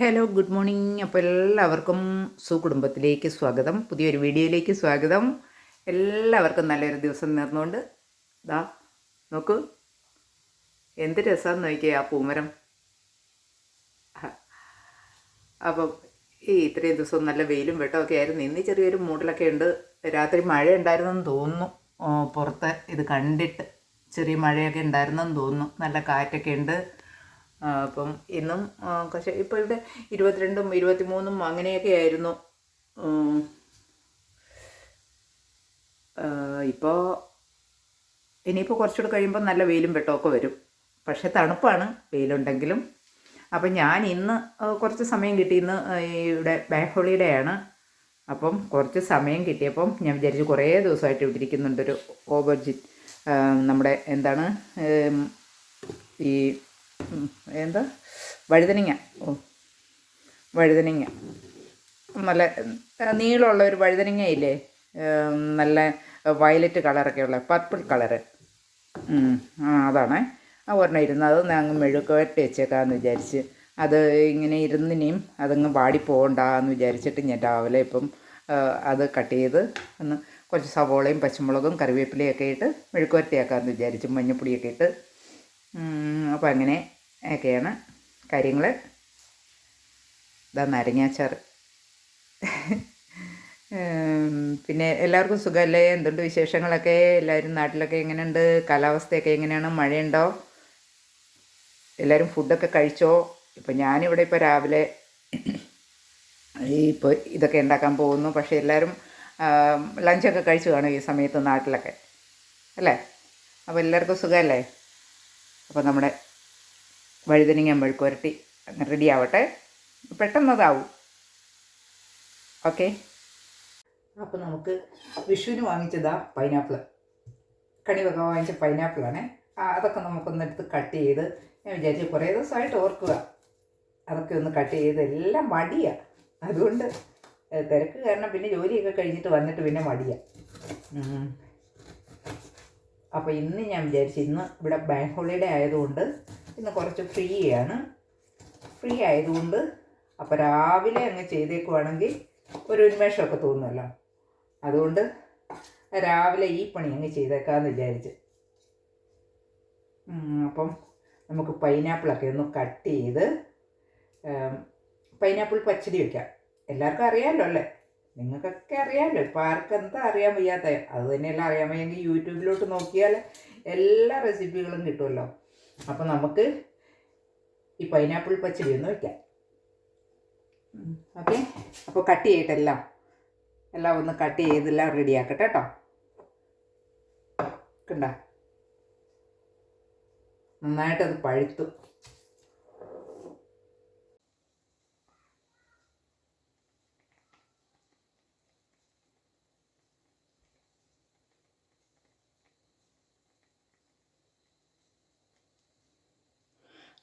Hello good morning അപ്പോൾ എല്ലാവർക്കും സുകുടുംബത്തിലേക്ക് സ്വാഗതം. പുതിയൊരു വീഡിയോയിലേക്ക് സ്വാഗതം. എല്ലാവർക്കും നല്ലൊരു ദിവസം നേർന്നുകൊണ്ട് ദാ നോക്കൂ. എന്ത് രസമാണെന്ന് നോക്കിയേ ആ പൂമരം. അപ്പം ഈ ഇത്രയും ദിവസം നല്ല വെയിലും വെട്ടമൊക്കെ ആയിരുന്നു. ഇന്ന് ചെറിയൊരു മൂടലൊക്കെ ഉണ്ട്. രാത്രി മഴ ഉണ്ടായിരുന്നെന്ന് തോന്നുന്നു പുറത്ത് ഇത് കണ്ടിട്ട് ചെറിയ മഴയൊക്കെ ഉണ്ടായിരുന്നെന്ന് തോന്നുന്നു. നല്ല കാറ്റൊക്കെ ഉണ്ട്. അപ്പം ഇന്നും പക്ഷേ ഇപ്പോൾ ഇവിടെ ഇരുപത്തിരണ്ടും ഇരുപത്തിമൂന്നും അങ്ങനെയൊക്കെ ആയിരുന്നു. ഇപ്പോൾ ഇനിയിപ്പോൾ കുറച്ചുകൂടെ കഴിയുമ്പോൾ നല്ല വെയിലും വെട്ടമൊക്കെ വരും. പക്ഷേ തണുപ്പാണ് വെയിലുണ്ടെങ്കിലും. അപ്പം ഞാൻ ഇന്ന് കുറച്ച് സമയം കിട്ടി. ഇന്ന് ഇവിടെ ബാങ്ക് ഹോളിഡേ ആണ്. അപ്പം കുറച്ച് സമയം കിട്ടിയപ്പം ഞാൻ വിചാരിച്ചു കുറേ ദിവസമായിട്ട് ഇവിടെ ഇരിക്കുന്നുണ്ടൊരു ഓവർജി നമ്മുടെ എന്താണ് ഈ എന്താ? വഴുതനങ്ങ. ഓ വഴുതനങ്ങ. നല്ല നീളമുള്ള ഒരു വഴുതനങ്ങ ഇല്ലേ നല്ല വയലറ്റ് കളറൊക്കെ ഉള്ള പർപ്പിൾ കളറ്. ആ അതാണേ. ആ ഒരെണ്ണം ഇരുന്ന് അത് അങ്ങ് മെഴുക്കുവരട്ടി വെച്ചേക്കാമെന്ന് വിചാരിച്ച് അത് ഇങ്ങനെ ഇരുന്നിനിയും അതങ്ങ് വാടി പോകണ്ടെന്ന് വിചാരിച്ചിട്ട് ഞാൻ രാവിലെ ഇപ്പം അത് കട്ട് ചെയ്ത് ഒന്ന് കുറച്ച് സവോളയും പച്ചമുളകും കറിവേപ്പിലയൊക്കെ ഇട്ട് മെഴുക്കുവരട്ടിയാക്കാമെന്ന് വിചാരിച്ചു മഞ്ഞപ്പൊടിയൊക്കെ ഇട്ട്. അപ്പോൾ അങ്ങനെ ഒക്കെയാണ് കാര്യങ്ങൾ ഇതാ നാരങ്ങാച്ചാർ ഉം, പിന്നെ എല്ലാവർക്കും സുഖമല്ലേ എന്തുണ്ട് വിശേഷങ്ങളൊക്കെ? എല്ലാവരും നാട്ടിലൊക്കെ എങ്ങനെയുണ്ട്? കാലാവസ്ഥയൊക്കെ എങ്ങനെയാണ്? മഴയുണ്ടോ? എല്ലാവരും ഫുഡൊക്കെ കഴിച്ചോ? ഇപ്പം ഞാനിവിടെ ഇപ്പോൾ രാവിലെ ഈ ഇപ്പോൾ ഇതൊക്കെ ഉണ്ടാക്കാൻ പോകുന്നു. പക്ഷേ എല്ലാവരും ലഞ്ചൊക്കെ കഴിച്ചു കാണും ഈ സമയത്ത് നാട്ടിലൊക്കെ. അല്ലേ? അപ്പോൾ എല്ലാവർക്കും സുഖമല്ലേ അപ്പോൾ നമ്മുടെ വഴുതനങ്ങ മെഴുക്കുരട്ടി റെഡി ആവട്ടെ. പെട്ടെന്നതാവും ഓക്കെ അപ്പോൾ നമുക്ക് വിഷുവിന് വാങ്ങിച്ചതാ പൈനാപ്പിൾ കണിവൊക്കെ വാങ്ങിച്ച പൈനാപ്പിളാണ് അതൊക്കെ നമുക്കൊന്ന് എടുത്ത് കട്ട് ചെയ്ത് ഞാൻ വിചാരിച്ചു കുറേ ദിവസമായിട്ട് ഓർക്കുക അതൊക്കെ ഒന്ന് കട്ട് ചെയ്ത് എല്ലാം മടിയാണ് അതുകൊണ്ട് തിരക്ക് കാരണം പിന്നെ ജോലിയൊക്കെ കഴിഞ്ഞിട്ട് വന്നിട്ട് പിന്നെ മടിയാണ് അപ്പോൾ ഇന്ന് ഞാൻ വിചാരിച്ചു ഇന്ന് ഇവിടെ ബാങ്ക് ഹോളിഡേ ആയതുകൊണ്ട് ഇന്ന് കുറച്ച് ഫ്രീ ആണ്. ഫ്രീ ആയതുകൊണ്ട് അപ്പോൾ രാവിലെ അങ്ങ് ചെയ്തേക്കുവാണെങ്കിൽ ഒരു ഉന്മേഷമൊക്കെ തോന്നുമല്ലോ. അതുകൊണ്ട് രാവിലെ ഈ പണി അങ്ങ് ചെയ്തേക്കാമെന്ന് വിചാരിച്ച്. അപ്പം നമുക്ക് പൈനാപ്പിളൊക്കെ ഒന്ന് കട്ട് ചെയ്ത് പൈനാപ്പിൾ പച്ചടി വയ്ക്കാം എല്ലാവർക്കും അറിയാമല്ലോ അല്ലേ? നിങ്ങൾക്കൊക്കെ അറിയാമല്ലോ. ഇപ്പോൾ ആർക്കെന്താ അറിയാൻ വയ്യാത്ത? അത് തന്നെയല്ല അറിയാൻ വയ്യെങ്കിൽ യൂട്യൂബിലോട്ട് നോക്കിയാൽ എല്ലാ റെസിപ്പികളും കിട്ടുമല്ലോ. അപ്പോൾ നമുക്ക് ഈ പൈനാപ്പിൾ പച്ചടി ഒന്ന് വയ്ക്കാം ഓക്കെ? അപ്പോൾ കട്ട് ചെയ്തിട്ടെല്ലാം എല്ലാം എല്ലാം ഒന്ന് കട്ട് ചെയ്തെല്ലാം റെഡിയാക്കട്ടെ കേട്ടോ കണ്ട? നന്നായിട്ടത് പഴുത്തു.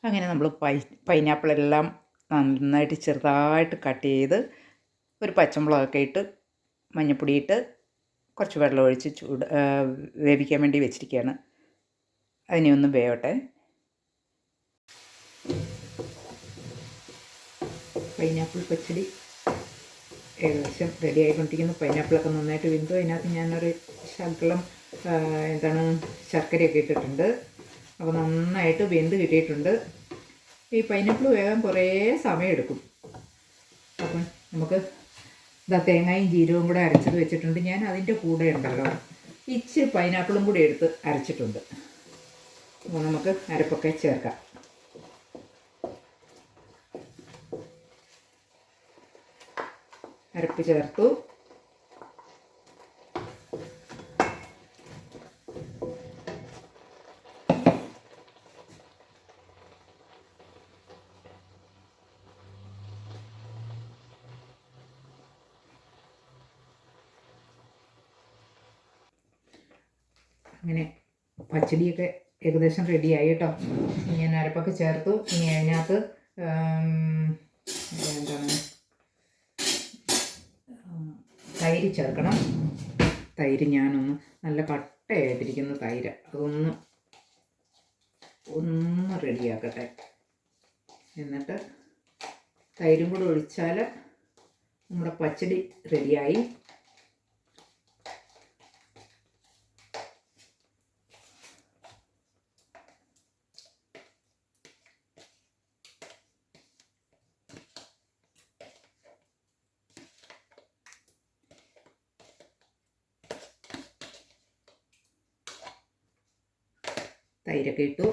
അങ്ങനെ നമ്മൾ പൈ പൈനാപ്പിളെല്ലാം നന്നായിട്ട് ചെറുതായിട്ട് കട്ട് ചെയ്ത് ഒരു പച്ചമുളകൊക്കെ ഇട്ട് മഞ്ഞപ്പൊടി ഇട്ട് കുറച്ച് വെള്ളം ഒഴിച്ച് ചൂട് വേവിക്കാൻ വേണ്ടി വെച്ചിരിക്കുകയാണ്. അതിനെ ഒന്ന് വേവട്ടെ. പൈനാപ്പിൾ പച്ചടി ഏകദേശം റെഡി ആയിക്കൊണ്ടിരിക്കുന്നു. പൈനാപ്പിളൊക്കെ നന്നായിട്ട് വിന്തു. അതിനകത്ത് ഞാനൊരു ശകലം എന്താണ് ശർക്കരയൊക്കെ ഇട്ടിട്ടുണ്ട്. അപ്പോൾ നന്നായിട്ട് വെന്ത് കിട്ടിയിട്ടുണ്ട്. ഈ പൈനാപ്പിൾ വേഗം കുറേ സമയമെടുക്കും അപ്പം നമുക്ക് ഇതാ തേങ്ങയും ജീരകവും കൂടെ അരച്ചത് വെച്ചിട്ടുണ്ട്. ഞാൻ അതിന്റെ കൂടെ ഉണ്ടല്ലോ. ഇച്ചിരി പൈനാപ്പിളും കൂടി എടുത്ത് അരച്ചിട്ടുണ്ട്. അപ്പോൾ നമുക്ക് അരപ്പൊക്കെ ചേർക്കാം. അരപ്പ് ചേർത്തു. അങ്ങനെ പച്ചടിയൊക്കെ ഏകദേശം റെഡിയായി കേട്ടോ ഞാൻ അരപ്പൊക്കെ ചേർത്തു. ഇനി അതിനകത്ത് എന്താണ് തൈര് ചേർക്കണം. തൈര് ഞാനൊന്ന് നല്ല കട്ടയായിട്ടിരിക്കുന്ന തൈര്. അതൊന്ന് ഒന്ന് റെഡിയാക്കട്ടെ എന്നിട്ട് തൈരും കൂടെ ഒഴിച്ചാൽ നമ്മുടെ പച്ചടി റെഡിയായി തൈരൊക്കെ ഇട്ടു.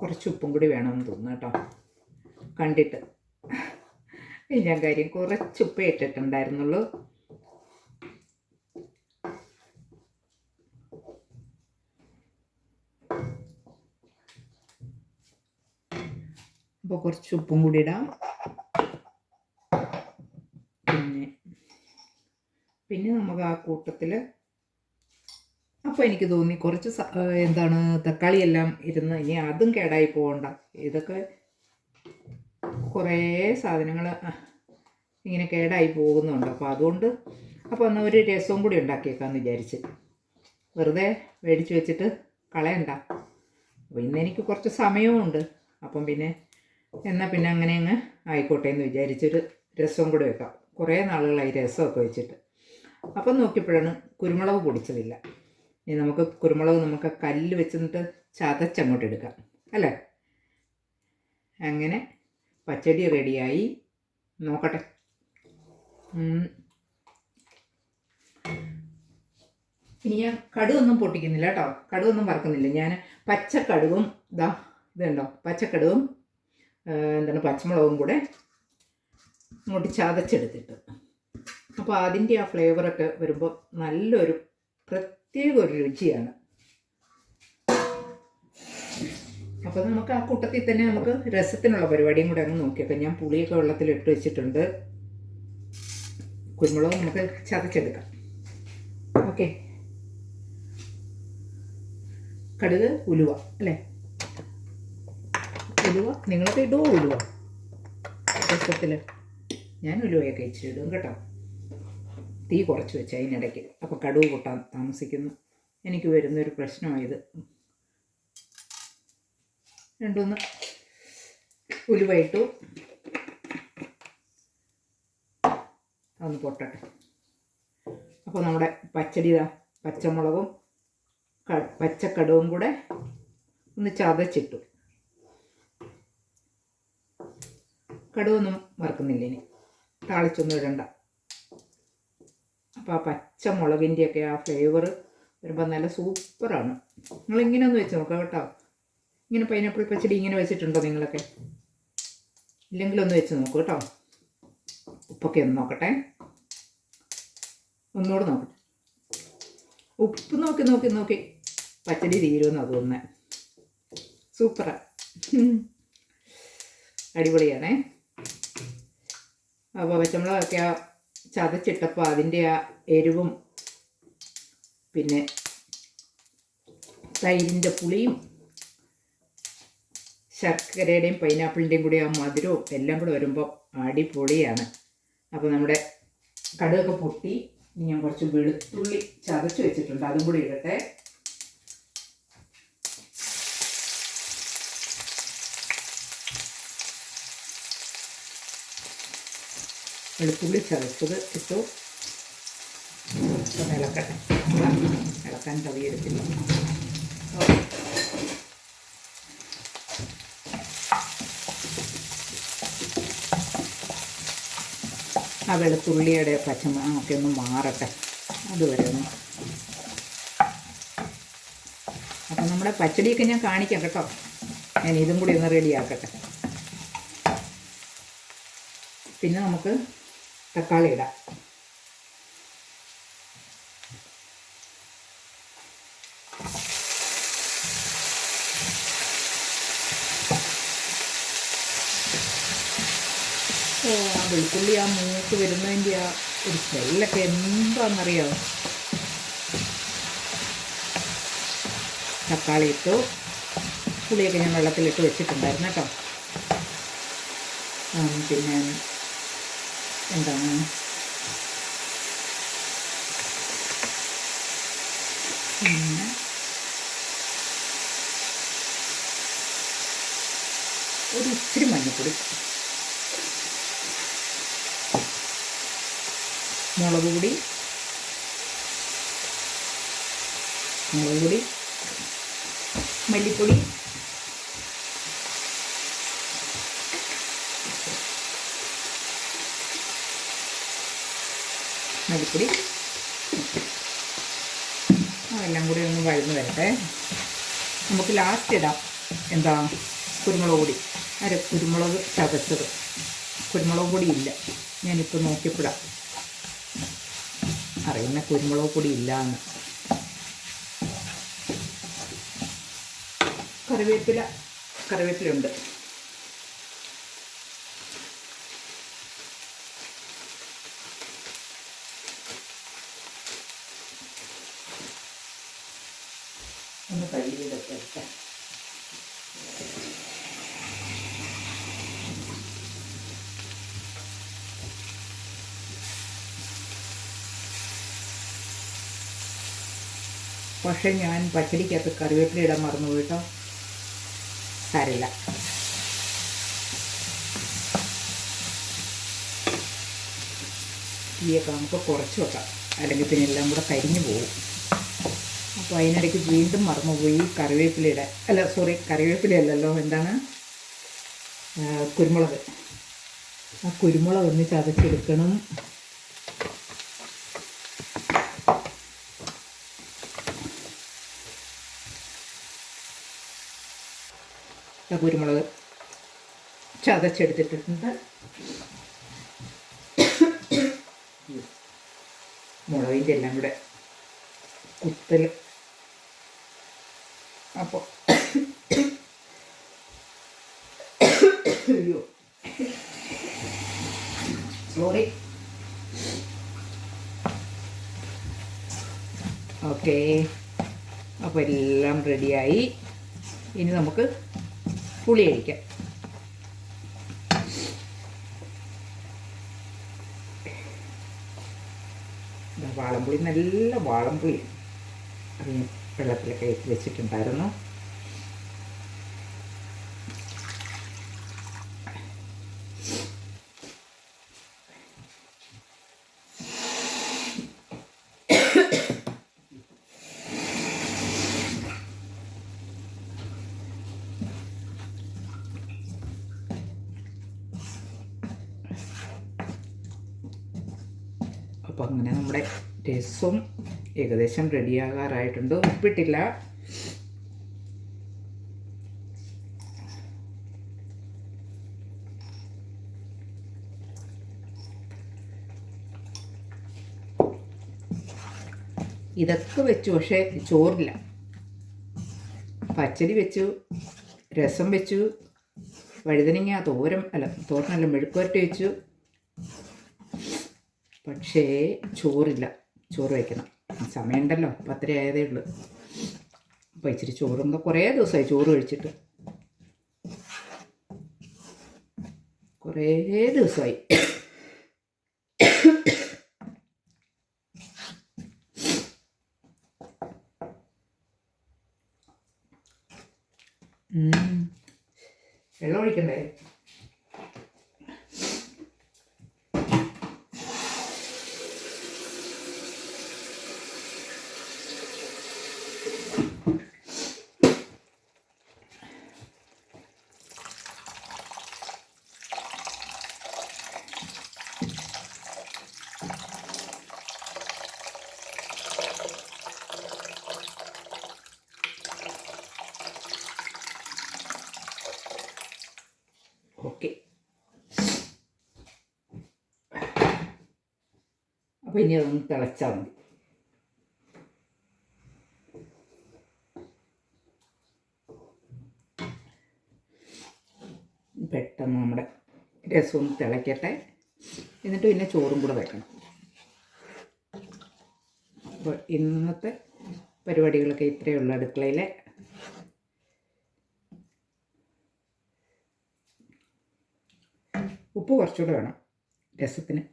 കുറച്ച് ഉപ്പും കൂടി വേണമെന്ന് തോന്നുന്നു കേട്ടോ. കണ്ടിട്ട്. ഞാൻ കാര്യം കുറച്ച് ഉപ്പ് ഇട്ടിട്ടുണ്ടായിരുന്നുള്ളൂ. അപ്പോൾ കുറച്ച് ഉപ്പും കൂടി ഇടാം. പിന്നെ പിന്നെ നമുക്ക് ആ കൂട്ടത്തിൽ അപ്പോൾ എനിക്ക് തോന്നി കുറച്ച് എന്താണ് തക്കാളിയെല്ലാം ഇരുന്ന് ഇനി അതും കേടായി പോകണ്ട ഇതൊക്കെ കുറേ സാധനങ്ങൾ ഇങ്ങനെ കേടായി പോകുന്നുണ്ട്. അപ്പോൾ അതുകൊണ്ട് അപ്പോൾ എന്നാൽ ഒരു രസവും കൂടി ഉണ്ടാക്കിയേക്കാമെന്ന് വിചാരിച്ച്. വെറുതെ മേടിച്ച് വെച്ചിട്ട് കളയണ്ട. അപ്പോൾ ഇന്ന് എനിക്ക് കുറച്ച് സമയമുണ്ട് അപ്പം പിന്നെ എന്നാൽ പിന്നെ അങ്ങനെ അങ്ങ് ആയിക്കോട്ടെ എന്ന് വിചാരിച്ചൊരു രസവും കൂടി വെക്കാം. കുറേ നാളുകളായി രസമൊക്കെ വെച്ചിട്ട്. അപ്പം നോക്കിയപ്പോഴാണ് കുരുമുളക് പൊടിച്ചതില്ല. ഇനി നമുക്ക് കുരുമുളക് നമുക്ക് കല്ല് വെച്ചിട്ട് ചതച്ചങ്ങോട്ട് എടുക്കാം അല്ലേ? അങ്ങനെ പച്ചടി റെഡിയായി നോക്കട്ടെ. ഇനി ഞാൻ കടുവൊന്നും പൊട്ടിക്കുന്നില്ല കേട്ടോ. കടുവൊന്നും വറക്കുന്നില്ല. ഞാൻ പച്ചക്കടുവും ഇതാ ഇതുണ്ടോ പച്ചക്കടുവും എന്താണ് പച്ചമുളകും കൂടെ ഇങ്ങോട്ട് ചതച്ചെടുത്തിട്ട്. അപ്പോൾ അതിന്റെ ആ ഫ്ലേവറൊക്കെ വരുമ്പോൾ നല്ലൊരു പ്രത്യേക ഒരു രുചിയാണ്. അപ്പോൾ നമുക്ക് ആ കൂട്ടത്തിൽ തന്നെ നമുക്ക് രസത്തിനുള്ള പരിപാടിയും കൂടെ അങ്ങ് നോക്കിയേക്കാം ഞാൻ പുളിയൊക്കെ വെള്ളത്തിൽ ഇട്ട് വെച്ചിട്ടുണ്ട്. കുരുമുളക് നമുക്ക് ചതച്ചെടുക്കാം. ഓക്കെ. കടുക് ഉലുവ അല്ലേ? ഉലുവ നിങ്ങളൊക്കെ ഇടുമോ ഉലുവ. രസത്തിൽ ഞാൻ ഉലുവയൊക്കെ ഇച്ചിരി ഇടും കേട്ടോ. തീ കുറച്ച് വെച്ച് അതിനിടയ്ക്ക്. അപ്പോൾ കടുവ് പൊട്ടാൻ താമസിക്കുന്നു. എനിക്ക് വരുന്നൊരു പ്രശ്നമായത്. രണ്ടൊന്ന് ഉലുവയിട്ടു അതൊന്ന് പൊട്ടട്ടെ. അപ്പോൾ നമ്മുടെ പച്ചടി പച്ചമുളകും പച്ചക്കടുവും കൂടെ ഒന്ന് ചതച്ചിട്ടു. കടുവൊന്നും വറുക്കുന്നില്ല ഇനി. താളിച്ചൊന്നും ഇടണ്ട. അപ്പോൾ ആ പച്ചമുളകിന്റെയൊക്കെ ആ ഫ്ലേവർ വരുമ്പോൾ നല്ല സൂപ്പറാണ്. നിങ്ങളിങ്ങനെ ഒന്ന് വെച്ച് നോക്കാം കേട്ടോ. ഇങ്ങനെ പൈനാപ്പിൾ പച്ചടി ഇങ്ങനെ വെച്ചിട്ടുണ്ടോ നിങ്ങളൊക്കെ? ഇല്ലെങ്കിൽ ഒന്ന് വെച്ച് നോക്കൂ കേട്ടോ. ഉപ്പൊക്കെ ഒന്ന് നോക്കട്ടെ. ഒന്നുകൂടെ നോക്കട്ടെ. ഉപ്പ് നോക്കി നോക്കി നോക്കി. പച്ചടി തീരുമെന്ന് തോന്നുന്നത് സൂപ്പറാ. അടിപൊളിയാണേ. അപ്പോൾ പച്ചമുളകൊക്കെ ആ ചതച്ചിട്ടപ്പോൾ അതിന്റെ ആ എരിവും പിന്നെ തൈരിന്റെ പുളിയും ശർക്കരയുടെയും പൈനാപ്പിളിന്റെയും കൂടി ആ മധുരവും എല്ലാം കൂടെ വരുമ്പോൾ അടിപൊളിയാണ്. അപ്പോൾ നമ്മുടെ കടുകൊക്കെ പൊട്ടി ഞാൻ കുറച്ച് വെളുത്തുള്ളി ചതച്ച് വെച്ചിട്ടുണ്ട്. അതും കൂടി ഇടട്ടെ. വെളുത്തുള്ളി ചതച്ചത് ഇട്ടു. ഒന്ന് ഇളക്കട്ടെ. ഇളക്കാൻ കവിയെടുത്തില്ല ആ വെളുത്തുള്ളിയുടെ ഒക്കെ ഒന്ന് മാറട്ടെ. അതുവരെ ഒന്ന്. അപ്പം നമ്മുടെ പച്ചടിയൊക്കെ ഞാൻ കാണിക്കാം കേട്ടോ. ഞാൻ ഇതും കൂടി ഒന്ന് റെഡിയാക്കട്ടെ പിന്നെ നമുക്ക് തക്കാളി ഇടാം വെളുത്തുള്ളി ആ മൂക്ക് വരുന്നതിന്റെ ആ ഒരു സ്മെല്ലൊക്കെ എന്താണെന്നറിയാമോ തക്കാളി ഇട്ടു. പുളിയൊക്കെ ഞാൻ വെള്ളത്തിലിട്ട് വെച്ചിട്ടുണ്ടായിരുന്നു കേട്ടോ. പിന്നെ എന്താണ്? പിന്നെ? ഒരു ഇച്ചിരി മഞ്ഞൾപ്പൊടി മുളക് പൊടി. മുളക് പൊടി. മല്ലിപ്പൊടി. മല്ലിപ്പൊടി എല്ലാം കൂടി ഒന്ന് വഴന്ന് വരട്ടെ. നമുക്ക് ലാസ്റ്റ് ഇടാം. എന്താ? കുരുമുളക് പൊടി. അര കുരുമുളക് ചതച്ചത്. കുരുമുളക് പൊടി ഇല്ല. ഞാനിപ്പോൾ നോക്കിയപ്പോഴാ. അറിയുന്ന കുരുമുളക് പൊടി ഇല്ല എന്ന് കറിവേപ്പില കറിവേപ്പിലുണ്ട് ഒന്ന് കഴുകിയിടട്ടെ പക്ഷേ ഞാൻ പച്ചടിക്കകത്ത് കറിവേപ്പില ഇടാൻ മറന്നു കേട്ടോ. സാരില്ല തീയൊക്കെ നമുക്ക് കുറച്ച് വെക്കാം. അല്ലെങ്കിൽ പിന്നെ എല്ലാം കൂടെ കരിഞ്ഞു പോകും. അപ്പോൾ അതിനിടയ്ക്ക് വീണ്ടും മറന്നുപോയി കറിവേപ്പിലയുടെ അല്ല സോറി കറിവേപ്പില അല്ലല്ലോ എന്താണ് കുരുമുളക്. ആ കുരുമുളക് ഒന്ന് ചതച്ചെടുക്കണം കുരുമുളക് ചതച്ചെടുത്തിട്ടുണ്ട്. മുളകിന്റെ എല്ലാം കൂടെ കുത്തൽ. അപ്പോൾ സോറി ഓക്കേ അപ്പോൾ എല്ലാം റെഡിയായി ഇനി നമുക്ക് പുളി അടിക്കാം വാളംപുളി നല്ല വാളംപുളി. ഞാൻ വെള്ളത്തിലൊക്കെ വെച്ചിട്ടുണ്ടായിരുന്നു. അങ്ങനെ നമ്മുടെ രസം ഏകദേശം റെഡിയാകാറായിട്ടുണ്ട്. ഉപ്പിട്ടില്ല. ഇതൊക്കെ വെച്ചു പക്ഷേ ചോറില്ല. പച്ചടി വെച്ചു രസം വെച്ചു വഴുതനങ്ങ തോരം അല്ല തോരനല്ല മെഴുക്കുവരട്ടി വെച്ചു. പക്ഷേ ചോറില്ല. ചോറ് വയ്ക്കണം സമയമുണ്ടല്ലോ. പത്തര ആയതേ ഉള്ളൂ. അപ്പോൾ ഇച്ചിരി ചോറും കുറേ ദിവസമായി ചോറ് കഴിച്ചിട്ട്. കുറേ ദിവസമായി. വെള്ളം ഒഴിക്കണ്ടേ ഓക്കെ അപ്പോൾ ഇനി അതൊന്ന് തിളച്ചാൽ മതി. പെട്ടെന്ന് നമ്മുടെ രസം ഒന്ന് തിളയ്ക്കട്ടെ എന്നിട്ട് പിന്നെ ചോറും കൂടെ വെക്കണം. അപ്പോൾ ഇന്നത്തെ പരിപാടികളൊക്കെ ഇത്രയേ ഉള്ളൂ അടുക്കളയിലെ. ഉപ്പ് കുറച്ചുകൂടെ വേണം. രസത്തിന്.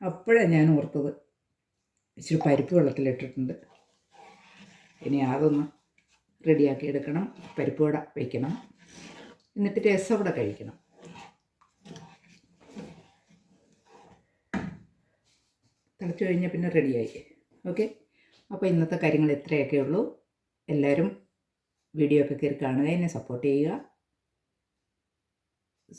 അപ്പോഴാണ് ഞാൻ ഓർത്തത്. ഇച്ചിരി പരിപ്പ് വെള്ളത്തിലിട്ടിട്ടുണ്ട് ഇനി അതൊന്ന് റെഡിയാക്കി എടുക്കണം. പരിപ്പ് വട വയ്ക്കണം എന്നിട്ട് രസവട കഴിക്കണം. തിളച്ച് കഴിഞ്ഞാൽ പിന്നെ റെഡിയായി. ഓക്കെ? അപ്പോൾ ഇന്നത്തെ കാര്യങ്ങൾ ഇത്രയൊക്കെ ഉള്ളൂ. എല്ലാവരും വീഡിയോ ഒക്കെ കയറി കാണുക. എന്നെ സപ്പോർട്ട് ചെയ്യുക.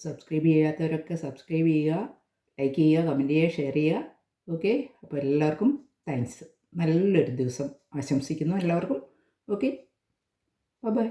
സബ്സ്ക്രൈബ് ചെയ്യാത്തവരൊക്കെ സബ്സ്ക്രൈബ് ചെയ്യുക. ലൈക്ക് ചെയ്യുക കമന്റ് ചെയ്യുക ഷെയർ ചെയ്യുക. ഓക്കെ അപ്പോൾ എല്ലാവർക്കും താങ്ക്സ് നല്ലൊരു ദിവസം ആശംസിക്കുന്നു എല്ലാവർക്കും. Okay bye